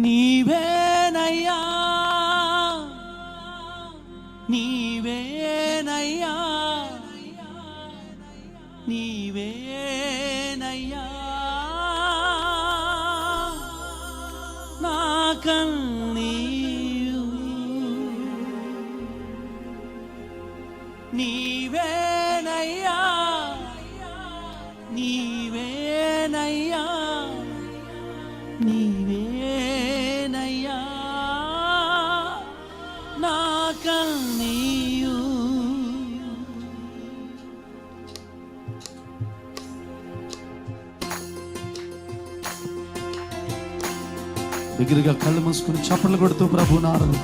నీవేనయ్యా. నీవేనయ్యా. నీవేనయ్యా. నా కన్నీయు నీవేనయ్యా. నీ దగ్గరగా కళ్ళు మూసుకుని చప్పట్లు కొడుతూ ప్రభు నారలు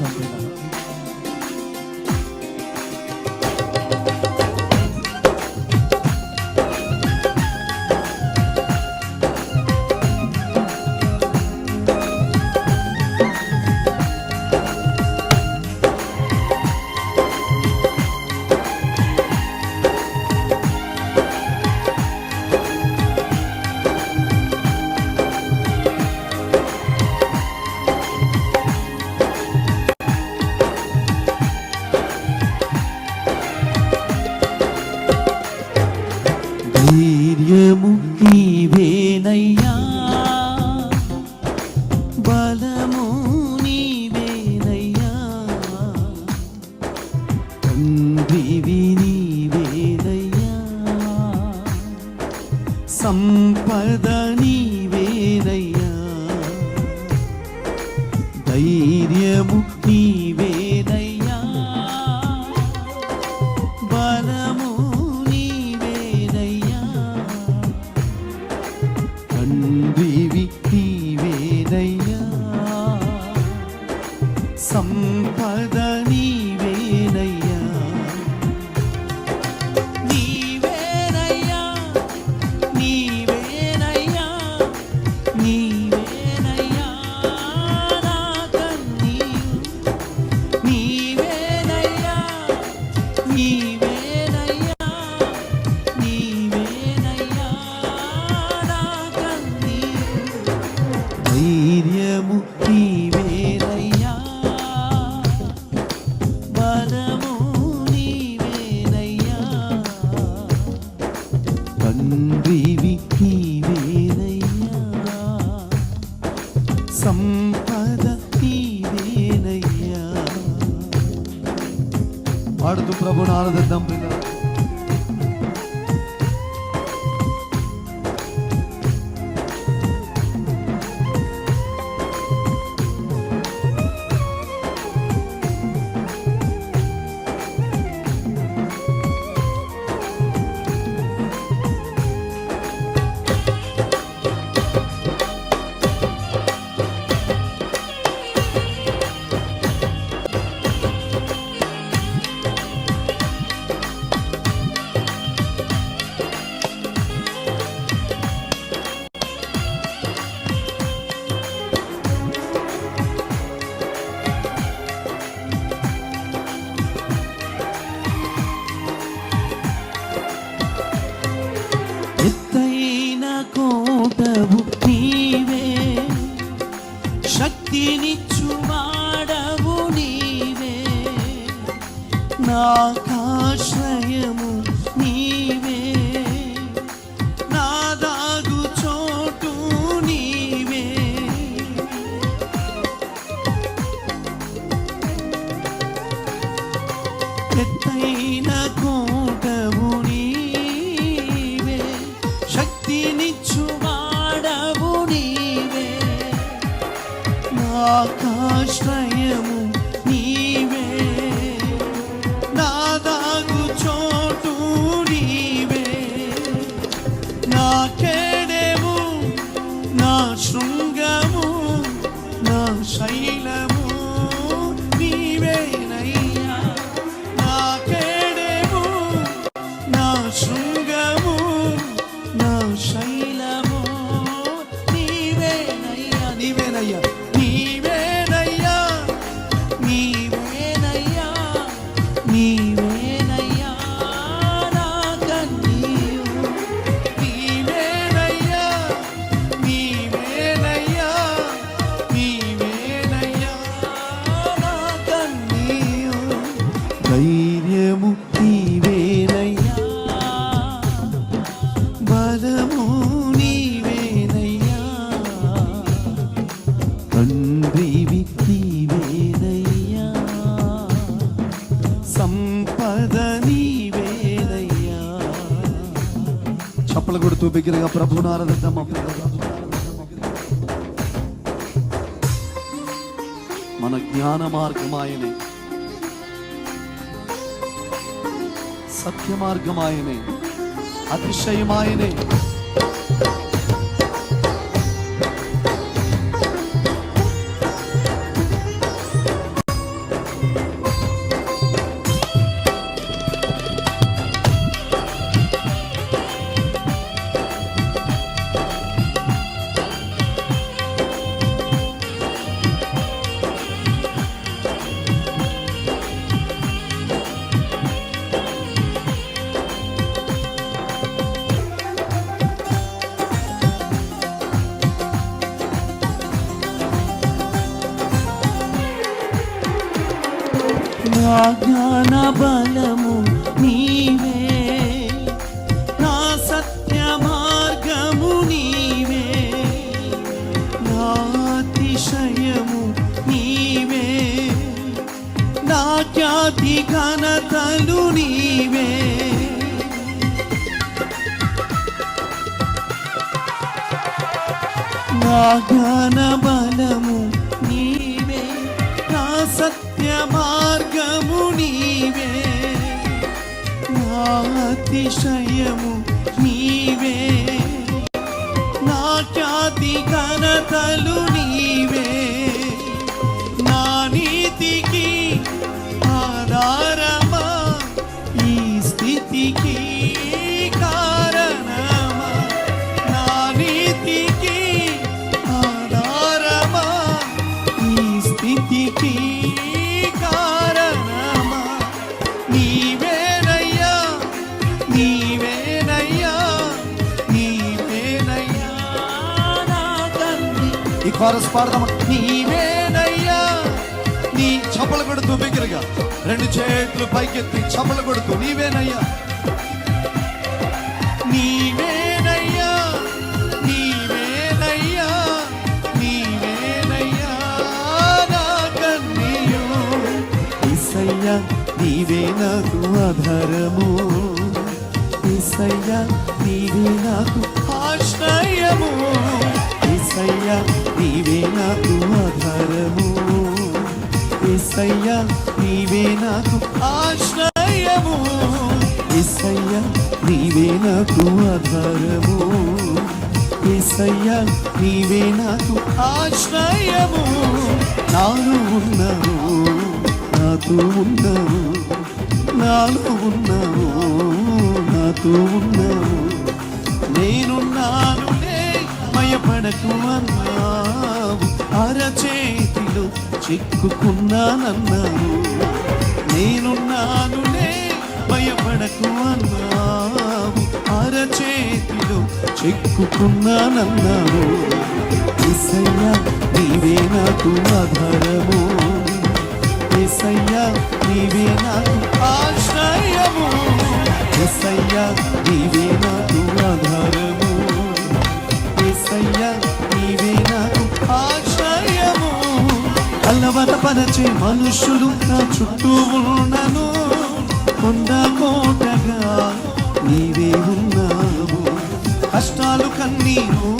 సంపద నీవేనయ్యా పాడుతూ ప్రభుని ఆనందిద్దాం పిల్లలు నాకాశ్రయము నీవే. నా దాగు చోటు నీవే. ఎత్తైన തന്ന ജ്ഞാനമാർഗമായനെ. സത്യമാർഗമായനെ. അതിശയമായനെ. జ్ఞాన బలము నీవే నా సత్య మార్గము నీవే నా అతిశయము నీవే. నా ఖ్యాతి ఘనతలు కోరస్ పాడదామా నీవేనయ్యా నీ చప్పలు కొడుతూ బిగ్గరగా రెండు చేతులు పైకెత్తి చప్పలు కొడుతూ నీవేనయ్యా. నీవేనయ్యా నీవేనయ్యా నీవేనయ్యా నా కన్నీయు. ఇసయ్యా నీవే నాకు ఆధారము. ఇసయ్యా నీవే నాకు ఆశ్రయము. ఇసయ్యా నీవే నాకు ఆధారము. ఇసయ్యా నీవే నాకు ఆశ్రయము. ఇసయ్యా నీవే నాకు ఆధారము. ఇసయ్యా నీవే నాకు ఆశ్రయము. నాను ఉన్నావు నాతో ఉన్నావు నాలో ఉన్నావు నాతో ఉన్నావు. నేనున్నాను భయపడకు అన్నావు అరచేతిలో చిక్కుకున్నానన్నావు. నేనున్నానులే భయపడకు అన్నావు అరచేతిలో చిక్కుకున్నానన్నావు. ఇసయ్యా నీవే నాకు ఆధారము. ఎసయ్యా నీవే నాకు ఆశ్రయము. ఎసయ్యా నీవే నాకు ఆధారము. ఎసయ్యా నీవే నాకు ఆశ్రయము. కలవరపరచే మనుషులు నా చుట్టూ ఉన్నను. కొండ కోటగా నీవే ఉన్నావు. కష్టాలు కన్నీరు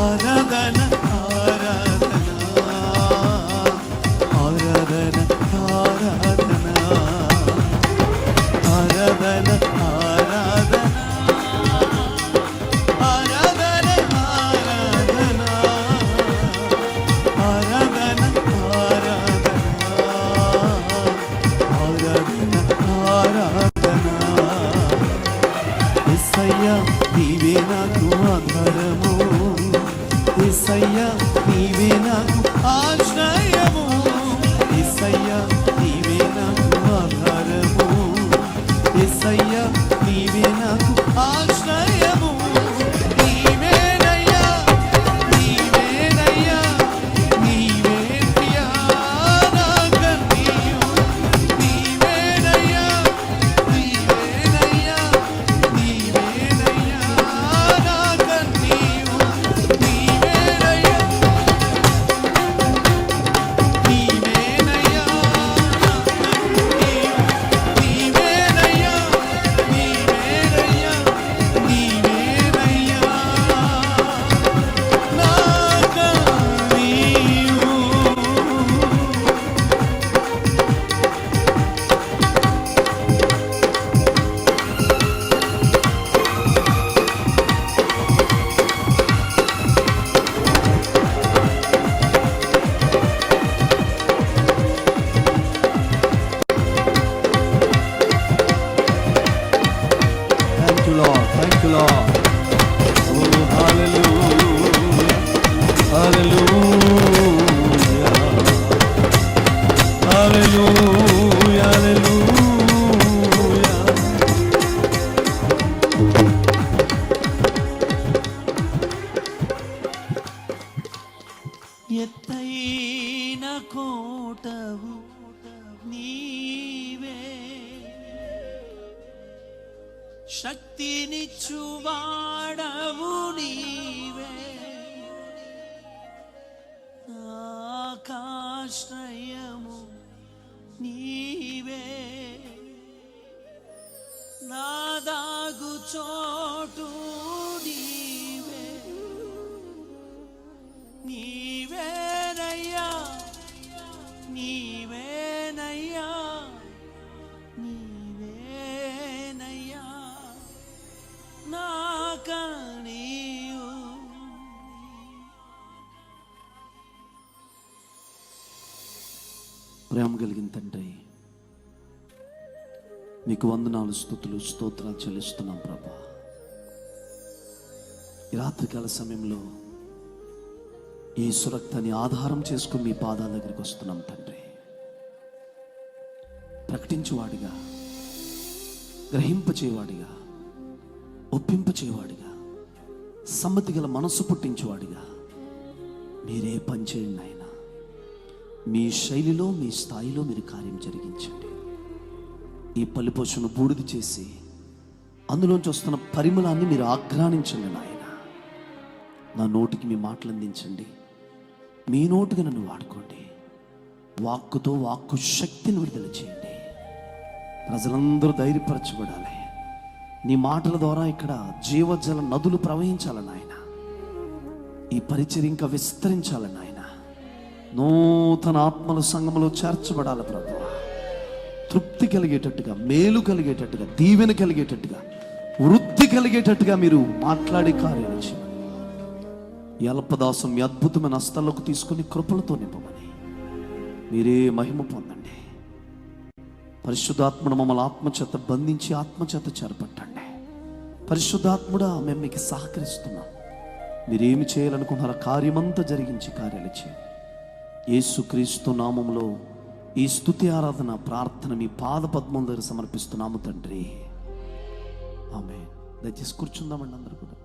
ఆరాధన ఆరాధన ఆరాధన ఆరాధన ఆరాధన నీవే నాకు ఆధారము. ఈసయ్య నీవే నాకు ఆశ్రయము. ఈసయ్య నీవే నాకు ఆధారము. ఈసయ్య నీవే నాకు ఆశ్రయము ఎత్తైన కోటవు నీవే. శక్తినిచ్చువాడవు నీవే. ప్రేమ కలిగిన తండ్రి నీకు వందనాలు స్థుతులు స్తోత్రాలు చెల్లిస్తున్నాం ప్రభా. ఈ రాత్రికాల సమయంలో ఈ సురక్తాన్ని ఆధారం చేసుకుని మీ పాదాల దగ్గరికి వస్తున్నాం తండ్రి. ప్రకటించువాడిగా గ్రహింపచేవాడిగా ఒప్పింపచేవాడిగా సమ్మతి గల మనస్సు పుట్టించేవాడిగా మీరే పనిచేయండి ఆయన మీ శైలిలో మీ స్థాయిలో మీరు కార్యం జరిగించండి. ఈ పల్లిపోషను బూడిది చేసి అందులోంచి వస్తున్న పరిమళాన్ని మీరు ఆఘ్రానించండి నాయన. నా నోటికి మీ మాటలు అందించండి. మీ నోటుగా నన్ను వాడుకోండి. వాక్కుతో వాక్కు శక్తిని విడుదల చేయండి. ప్రజలందరూ ధైర్యపరచబడాలి. నీ మాటల ద్వారా ఇక్కడ జీవజల నదులు ప్రవహించాలని ఆయన ఈ పరిచయం ఇంకా విస్తరించాలని ఆయన నూతన ఆత్మల సంఘములో చేర్చబడాలి ప్రభు. తృప్తి కలిగేటట్టుగా మేలు కలిగేటట్టుగా దీవెన కలిగేటట్టుగా వృద్ధి కలిగేటట్టుగా మీరు మాట్లాడే కార్యాలు చేయండి ఈ అల్పదాసం మీ అద్భుతమైన హస్తాల్లోకి తీసుకుని కృపలతో నింపమని. మీరే మహిమ పొందండి. పరిశుద్ధాత్ముడు మమ్మల్ని ఆత్మచేత బంధించి ఆత్మచేత చేరపట్టండి పరిశుద్ధాత్ముడా మేము మీకు సహకరిస్తున్నాం. మీరేమి చేయాలనుకున్నారో కార్యమంతా జరిగించి కార్యాలు చేయండి. యేసుక్రీస్తు నామంలో ఈ స్తుతి ఆరాధన ప్రార్థన మీ పాద పద్మం దగ్గర సమర్పిస్తున్నాము తండ్రి. ఆమె దయచేసి కూర్చుందామండి అందరు కూడా.